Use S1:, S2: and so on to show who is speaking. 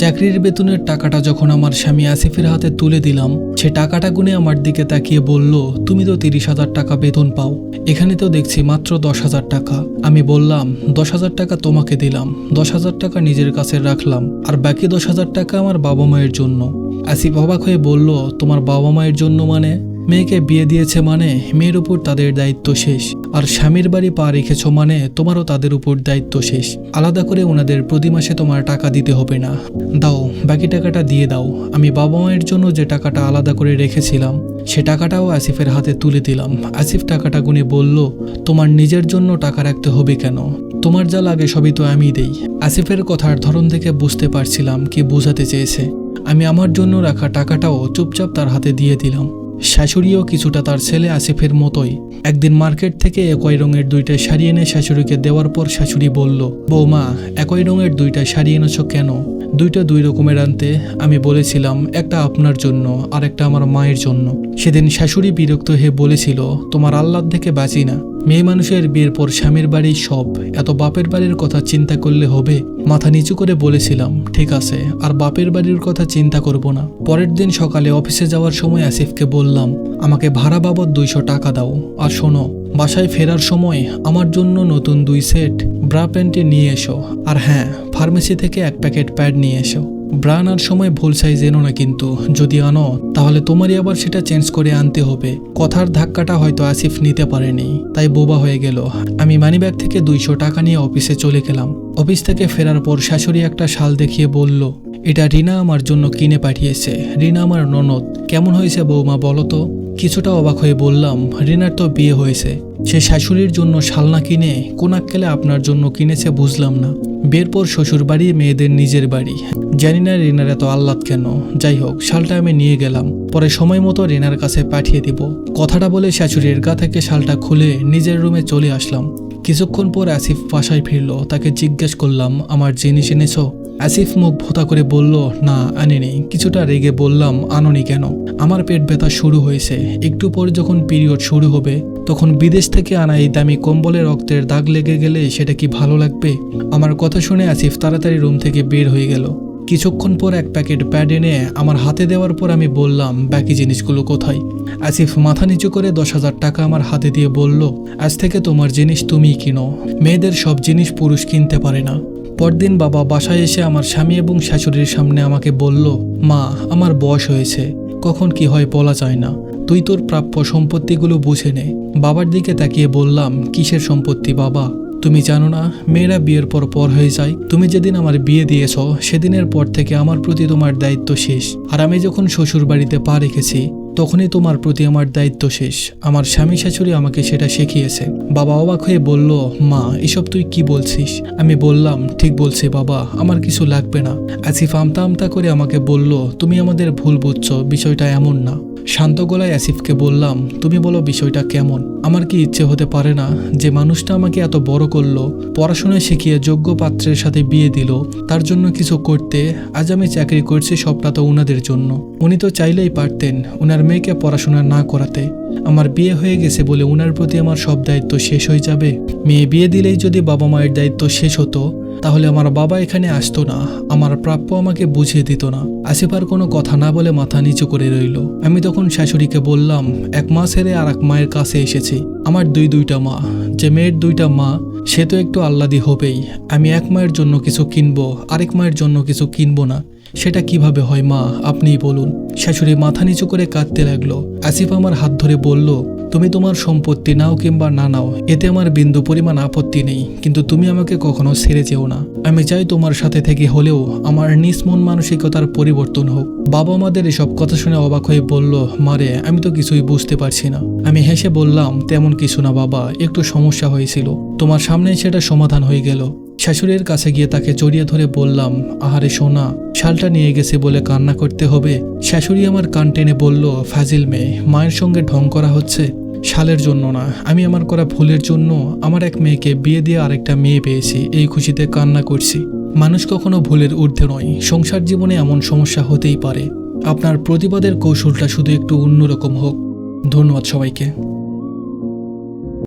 S1: চাকরির বেতনের টাকাটা যখন আমার স্বামী আসিফের হাতে তুলে দিলাম, সে টাকাটা গুনে আমার দিকে তাকিয়ে বলল, তুমি তো তিরিশ হাজার টাকা বেতন পাও। এখানে তো দেখছি মাত্র দশ হাজার টাকা। আমি বললাম, দশ হাজার টাকা তোমাকে দিলাম। দশ হাজার টাকা নিজের কাছে রাখলাম, আর বাকি দশ হাজার টাকা আমার বাবা মায়ের জন্য। আসিফ অবাক হয়ে বলল, তোমার বাবা মায়ের জন্য মানে? মেয়েকে বিয়ে দিয়েছে মানে মেয়ের উপর তাদের দায়িত্ব শেষ। আর স্বামীর বাড়ি পা রেখেছ মানে তোমারও তাদের উপর দায়িত্ব শেষ। আলাদা করে ওনাদের প্রতি মাসে তোমার টাকা দিতে হবে না। দাও, বাকি টাকাটা দিয়ে দাও। আমি বাবা মায়ের জন্য যে টাকাটা আলাদা করে রেখেছিলাম, সে টাকাটাও আসিফের হাতে তুলে দিলাম। আসিফ টাকাটা গুনে বলল, তোমার নিজের জন্য টাকা রাখতে হবে কেন? তোমার যা লাগে সবই তো আমি দেই। আসিফের কথার ধরন থেকে বুঝতে পারছিলাম কি বোঝাতে চেয়েছে। আমি আমার জন্য রাখা টাকাটাও চুপচাপ তার হাতে দিয়ে দিলাম। শাশুড়িও কিছুটা তার ছেলে আসিফের মতোই। একদিন মার্কেট থেকে একই রঙের দুইটা শাড়ি এনে শাশুড়িকে দেওয়ার পর শাশুড়ি বলল, বৌমা, একই রঙের দুইটা শাড়ি এনেছো কেন? দুইটা দুই রকমের আনতে আমি বলেছিলাম, একটা আপনার জন্য আর একটা আমার মায়ের জন্য। সেদিন শাশুড়ি বিরক্ত হয়ে বলেছিল, তোমার আল্লাহ থেকে বাঁচি না। মেয়ে মানুষের বিয়ের পর স্বামীর বাড়ি সব, এত বাপের বাড়ির কথা চিন্তা করলে হবে? মাথা নিচু করে বলেছিলাম, ঠিক আছে, আর বাপের বাড়ির কথা চিন্তা করব না। পরের দিন সকালে অফিসে যাওয়ার সময় আসিফকে বললাম, আমাকে ভাড়া বাবদ দুইশো টাকা দাও। আর শোনো, বাসায় ফেরার সময় আমার জন্য নতুন দুই সেট ব্রা প্যান্টে নিয়ে এসো। আর হ্যাঁ ফার্মেসি থেকে এক প্যাকেট প্যাড নিয়ে এসো। ব্রা আনার সময় ভুল সাইজ এনো না কিন্তু। যদি আনো, তাহলে তোমারই আবার সেটা চেঞ্জ করে আনতে হবে। কথার ধাক্কাটা হয়তো আসিফ নিতে পারেনি। তাই বোবা হয়ে গেল। আমি মানিব্যাগ থেকে দুইশো টাকা নিয়ে অফিসে চলে গেলাম। অফিস থেকে ফেরার পর শাশুড়ি একটা শাল দেখিয়ে বলল, এটা রিনা আমার জন্য কিনে পাঠিয়েছে। রিনা আমার ননদ। কেমন হয়েছে বৌমা বলো তো? কিছুটা অবাক হয়ে বললাম, রিনার তো বিয়ে হয়েছে। সে শাশুড়ির জন্য শালনা কিনে কোন আক্কেলে আপনার জন্য কিনেছে বুঝলাম না। বিয়ের পর শ্বশুর বাড়ি, মেয়েদের নিজের বাড়ি। জানি না রিনার এত আহ্লাদ কেন। যাই হোক, শালটা আমি নিয়ে গেলাম। পরে সময় মতো রেনার কাছে পাঠিয়ে দিব। কথাটা বলে শাশুড়ির গা থেকে শালটা খুলে নিজের রুমে চলে আসলাম। কিছুক্ষণ পর আসিফ বাসায় ফিরলো। তাকে জিজ্ঞেস করলাম, আমার জিনিস এনেছো? আসিফ মুখ ভোতা করে বলল, না, আনিনি। কিছুটা রেগে বললাম, আননি কেন? আমার পেট ব্যথা শুরু হয়েছে। একটু পর যখন পিরিয়ড শুরু হবে, তখন বিদেশ থেকে আনা এই দামি কম্বলে রক্তের দাগ লেগে গেলে সেটা কি ভালো লাগবে? আমার কথা শুনে আসিফ তাড়াতাড়ি রুম থেকে বের হয়ে গেল। কিছুক্ষণ পর এক প্যাকেট প্যাড এনে আমার হাতে দেওয়ার পর আমি বললাম, বাকি জিনিসগুলো কোথায়? আসিফ মাথা নিচু করে দশ হাজার টাকা আমার হাতে দিয়ে বলল, আজ থেকে তোমার জিনিস তুমিই কিনো। মেয়েদের সব জিনিস পুরুষ কিনতে পারে না। পরদিন বাবা বাসায় এসে আমার স্বামী এবং শাশুড়ির সামনে আমাকে বলল, মা, আমার বয়স হয়েছে। কখন কি হয় বলা যায় না। তুই তোর প্রাপ্য সম্পত্তিগুলো বুঝে নে। বাবার দিকে তাকিয়ে বললাম, কিসের সম্পত্তি বাবা? তুমি জানো না, মেয়েরা বিয়ের পর পর হয়ে যায়। তুমি যেদিন আমার বিয়ে দিয়েছ, সেদিনের পর থেকে আমার প্রতি তোমার দায়িত্ব শেষ। আর আমি যখন শ্বশুর বাড়িতে পা রেখেছি, তখনই তোমার প্রতি আমার দায়িত্ব শেষ। আমার স্বামী শাশুড়ি আমাকে সেটা শিখিয়েছে। বাবা অবাক হয়ে বলল, মা, এসব তুই কি বলছিস? আমি বললাম, ঠিক বলছি বাবা, আমার কিছু লাগবে না। আসিফ আমতা আমতা করে আমাকে বলল, তুমি আমাদের ভুল বুঝছ, বিষয়টা এমন না। শান্ত গলায় আসিফকে বললাম, তুমি বলো বিষয়টা কেমন? আমার কি ইচ্ছে হতে পারে না? যে মানুষটা আমাকে এত বড় করল পড়াশোনা শিখিয়ে যোগ্য পাত্রের সাথে বিয়ে দিল, তার জন্য কিছু করতে, আজ আমি চাকরি করছি সবটা তো উনাদের জন্য। উনি তো চাইলেই পারতেন উনার মেয়েকে পড়াশোনা না করাতে। আমার বিয়ে হয়ে গেছে বলে উনার প্রতি আমার সব দায়িত্ব শেষ হয়ে যাবে। মেয়ে বিয়ে দিলেই যদি বাবা মায়ের দায়িত্ব শেষ হতো তাহলে আমার বাবা এখানে আসতো না। আমার প্রাপ্য আমাকে বুঝিয়ে দিত না। আসিফার কোনো কথা না বলে মাথা নিচু করে রইল। আমি তখন শাশুড়িকে বললাম, এক মাস হেরে আর এক মায়ের কাছে এসেছি। আমার দুই দুইটা মা। যে মেয়ের দুইটা মা, সে তো একটু আহ্লাদি হবেই। আমি এক মায়ের জন্য কিছু কিনবো, আরেক মায়ের জন্য কিছু কিনবো না। সেটা কীভাবে হয় মা, আপনিই বলুন। শাশুড়ি মাথা নিচু করে কাঁদতে লাগল। আসিফ আমার হাত ধরে বলল তুমি তোমার সম্পত্তি নাও কিংবা না নাও, এতে আমার বিন্দু পরিমাণ আপত্তি নেই, কিন্তু তুমি আমাকে কখনো ছেড়ে যেও না। আমি চাই তোমার সাথে থেকে হলেও আমার নিজ মন মানসিকতার পরিবর্তন হোক। বাবা আমাদের এসব কথা শুনে অবাক হয়ে বলল, মারে, আমি তো কিছুই বুঝতে পারছি না। আমি হেসে বললাম, তেমন কিছু না বাবা, একটু সমস্যা হয়েছিল। তোমার সামনে সেটা সমাধান হয়ে গেল। শাশুড়ির কাছে গিয়ে তাকে জড়িয়ে ধরে বললাম, আহারে সোনা, শালটা নিয়ে গেছে বলে কান্না করতে হবে? শাশুড়ি আমার কান টেনে বলল, ফাজিল মেয়ে, মায়ের সঙ্গে ঢং করা হচ্ছে। শালের জন্য না, আমি আমার করা ভুলের জন্য আমার এক মেয়েকে বিয়ে দিয়ে আরেকটা মেয়ে পেয়েছি, এই খুশিতে কান্না করছি। মানুষ কখনো ভুলের ঊর্ধ্বে নয়, সংসার জীবনে এমন সমস্যা হতেই পারে। আপনার প্রতিবাদের কৌশলটা শুধু একটু অন্যরকম হোক। ধন্যবাদ সবাইকে।